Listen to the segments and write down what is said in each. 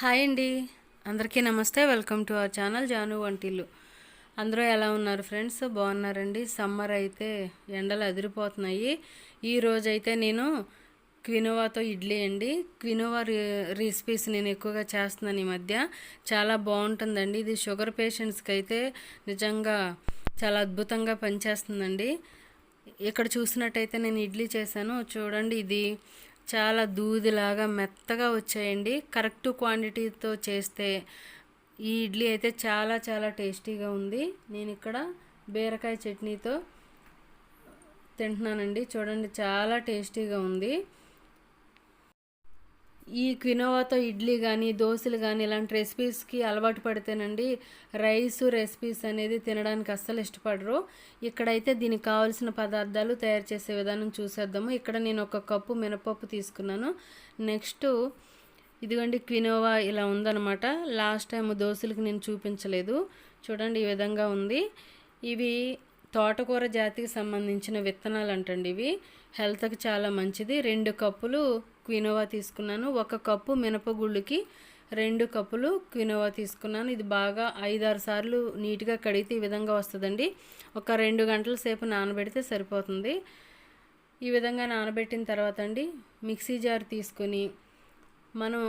Hi అండి. అందరికీ నమస్తే. Welcome to our channel Janu Vantillu. అందరూ ఎలా ఉన్నారు ఫ్రెండ్స్? బాగున్నారండి. సమ్మర్ అయితే ఎండలు అదిరిపోతున్నాయి. ఈ రోజైతే నేను క్వినోవాతో ఇడ్లీ అండి. క్వినోవా రెసిపీస్ నేను ఎక్కువగా చేస్తున్నాను ఈ మధ్య. చాలా బాగుంటుందండి. ఇది షుగర్ పేషెంట్స్కి అయితే నిజంగా చాలా అద్భుతంగా పనిచేస్తుందండి. ఇక్కడ చూసినట్టయితే నేను ఇడ్లీ చేశాను. చూడండి ఇది. చాలా దూదిలాగా మెత్తగా వచ్చాయండి. కరెక్ట్ క్వాంటిటీతో చేస్తే ఈ ఇడ్లీ అయితే చాలా చాలా టేస్టీగా ఉంది. నేను ఇక్కడ బీరకాయ చట్నీతో తింటున్నానండి. చూడండి చాలా టేస్టీగా ఉంది. ఈ క్వినోవాతో ఇడ్లీ కానీ దోశలు కానీ ఇలాంటి రెసిపీస్కి అలవాటు పడితేనండి రైస్ రెసిపీస్ అనేది తినడానికి అస్సలు ఇష్టపడరు. ఇక్కడైతే దీనికి కావాల్సిన పదార్థాలు తయారు చేసే విధానం చూసేద్దాము. ఇక్కడ నేను ఒక కప్పు మినపప్పు తీసుకున్నాను. నెక్స్ట్ ఇదిగోండి క్వినోవా ఇలా ఉందనమాట లాస్ట్ టైం దోశలకు నేను చూపించలేదు. చూడండి ఈ విధంగా ఉంది. ఇవి తోటకూర జాతికి సంబంధించిన విత్తనాలు అంటండి ఇవి. హెల్త్కి చాలా మంచిది. రెండు కప్పులు క్వినోవా తీసుకున్నాను. ఒక కప్పు మినపగుళ్ళుకి రెండు కప్పులు క్వినోవా తీసుకున్నాను. ఇది బాగా ఐదారు సార్లు నీట్గా కడిగితే ఈ విధంగా వస్తుందండి. ఒక రెండు గంటల సేపు నానబెడితే సరిపోతుంది. ఈ విధంగా నానబెట్టిన తర్వాత అండి మిక్సీ జార్ తీసుకొని మనం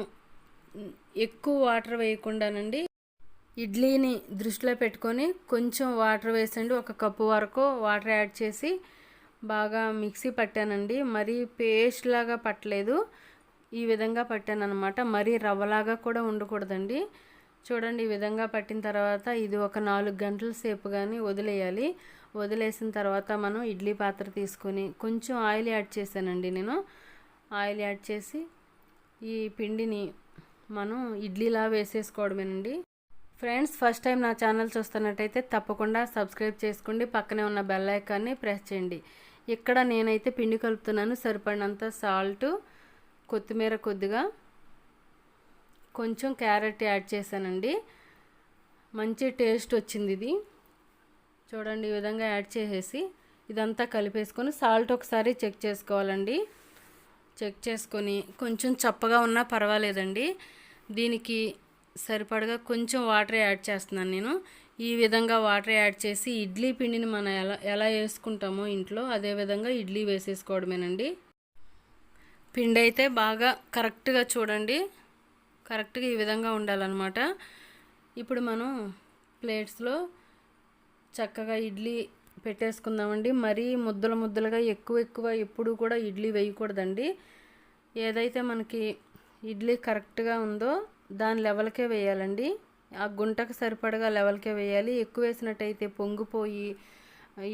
ఎక్కువ వాటర్ వేయకుండానండి ఇడ్లీని దృష్టిలో పెట్టుకొని కొంచెం వాటర్ వేసండి. ఒక కప్పు వరకు వాటర్ యాడ్ చేసి బాగా మిక్సీ పట్టానండి. మరీ పేస్ట్ లాగా పట్టలేదు. ఈ విధంగా పట్టాను అనమాట మరీ రవ్వలాగా కూడా ఉండకూడదండి. చూడండి ఈ విధంగా పట్టిన తర్వాత ఇది ఒక నాలుగు గంటల సేపు కానీ వదిలేయాలి. వదిలేసిన తర్వాత మనం ఇడ్లీ పాత్ర తీసుకొని కొంచెం ఆయిల్ యాడ్ చేశానండి నేను. ఆయిల్ యాడ్ చేసి ఈ పిండిని మనం ఇడ్లీలా వేసేసుకోవడమేనండి. ఫ్రెండ్స్ ఫస్ట్ టైం నా ఛానల్ చూస్తున్నట్టయితే తప్పకుండా సబ్స్క్రైబ్ చేసుకోండి. పక్కనే ఉన్న బెల్ ఐకాన్ని ప్రెస్ చేయండి. ఇక్కడ నేనైతే పిండి కలుపుతున్నాను. సరిపడినంత సాల్ట్ కొత్తిమీర కొద్దిగా. కొంచెం క్యారెట్ యాడ్ చేశానండి. మంచి టేస్ట్ వచ్చింది ఇది. చూడండి ఈ విధంగా యాడ్ చేసేసి ఇదంతా కలిపేసుకొని సాల్ట్ ఒకసారి చెక్ చేసుకోవాలండి. చెక్ చేసుకొని కొంచెం చప్పగా ఉన్నా పర్వాలేదండి. దీనికి సరిపడగా కొంచెం వాటర్ యాడ్ చేస్తున్నాను నేను. ఈ విధంగా వాటర్ యాడ్ చేసి ఇడ్లీ పిండిని మనం ఎలా ఎలా వేసుకుంటామో ఇంట్లో అదే విధంగా ఇడ్లీ వేసేసుకోవడమేనండి. పిండి అయితే బాగా కరెక్ట్గా చూడండి. కరెక్ట్గా ఈ విధంగా ఉండాలన్నమాట. ఇప్పుడు మనం ప్లేట్స్లో చక్కగా ఇడ్లీ పెట్టేసుకుందామండి. మరీ ముద్దలు ముద్దలుగా ఎక్కువ ఎక్కువ ఎప్పుడు కూడా ఇడ్లీ వేయకూడదండి. ఏదైతే మనకి ఇడ్లీ కరెక్ట్గా ఉందో దాని లెవెల్కే వేయాలండి. ఆ గుంటకు సరిపడగా లెవెల్కే వేయాలి. ఎక్కువ వేసినట్టయితే పొంగిపోయి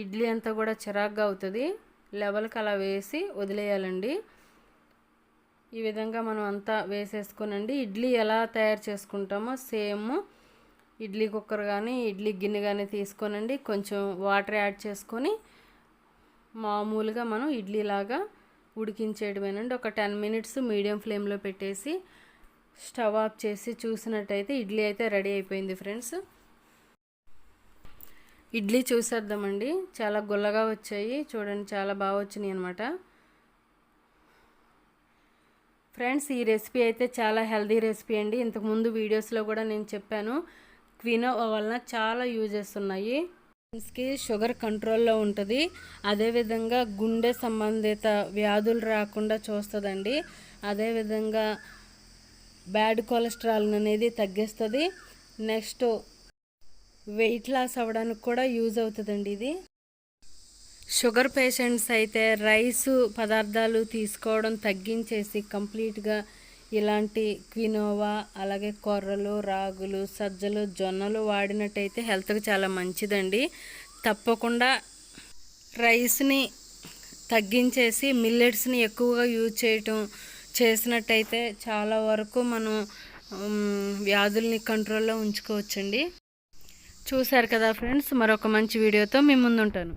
ఇడ్లీ అంతా కూడా చిరాగ్గా అవుతుంది. లెవెల్కి అలా వేసి వదిలేయాలండి. ఈ విధంగా మనం అంతా వేసేసుకోనండి. ఇడ్లీ ఎలా తయారు చేసుకుంటామో సేమ్ ఇడ్లీ కుక్కర్ కానీ ఇడ్లీ గిన్నె కానీ తీసుకోనండి. కొంచెం వాటర్ యాడ్ చేసుకొని మామూలుగా మనం ఇడ్లీలాగా ఉడికించేయడమేనండి. ఒక టెన్ మినిట్స్ మీడియం ఫ్లేమ్లో పెట్టేసి స్టవ్ ఆఫ్ చేసి చూసినట్టయితే ఇడ్లీ అయితే రెడీ అయిపోయింది ఫ్రెండ్స్. ఇడ్లీ చూసేద్దామండి. చాలా గుల్లగా వచ్చాయి. చూడండి చాలా బాగా వచ్చినాయి అనమాట ఫ్రెండ్స్ ఈ రెసిపీ అయితే చాలా హెల్దీ రెసిపీ అండి. ఇంతకుముందు వీడియోస్లో కూడా నేను చెప్పాను. క్వినో వలన చాలా యూజెస్ ఉన్నాయి. కి షుగర్ కంట్రోల్లో ఉంటుంది. అదేవిధంగా గుండె సంబంధిత వ్యాధులు రాకుండా చూస్తుందండి. అదేవిధంగా బ్యాడ్ కొలెస్ట్రాల్ అనేది తగ్గిస్తుంది. నెక్స్ట్ వెయిట్ లాస్ అవ్వడానికి కూడా యూజ్ అవుతుందండి ఇది. షుగర్ పేషెంట్స్ అయితే రైసు పదార్థాలు తీసుకోవడం తగ్గించేసి కంప్లీట్గా ఇలాంటి క్వినోవా అలాగే కొర్రలు రాగులు సజ్జలు జొన్నలు వాడినట్టయితే హెల్త్కి చాలా మంచిదండి. తప్పకుండా రైస్ని తగ్గించేసి మిల్లెట్స్ని ఎక్కువగా యూజ్ చేయటం చేసినట్టయితే చాలా వరకు మనం వ్యాధుల్ని కంట్రోల్లో ఉంచుకోవచ్చండి. చూశారు కదా ఫ్రెండ్స్ మరొక మంచి వీడియోతో మీ ముందుంటాను.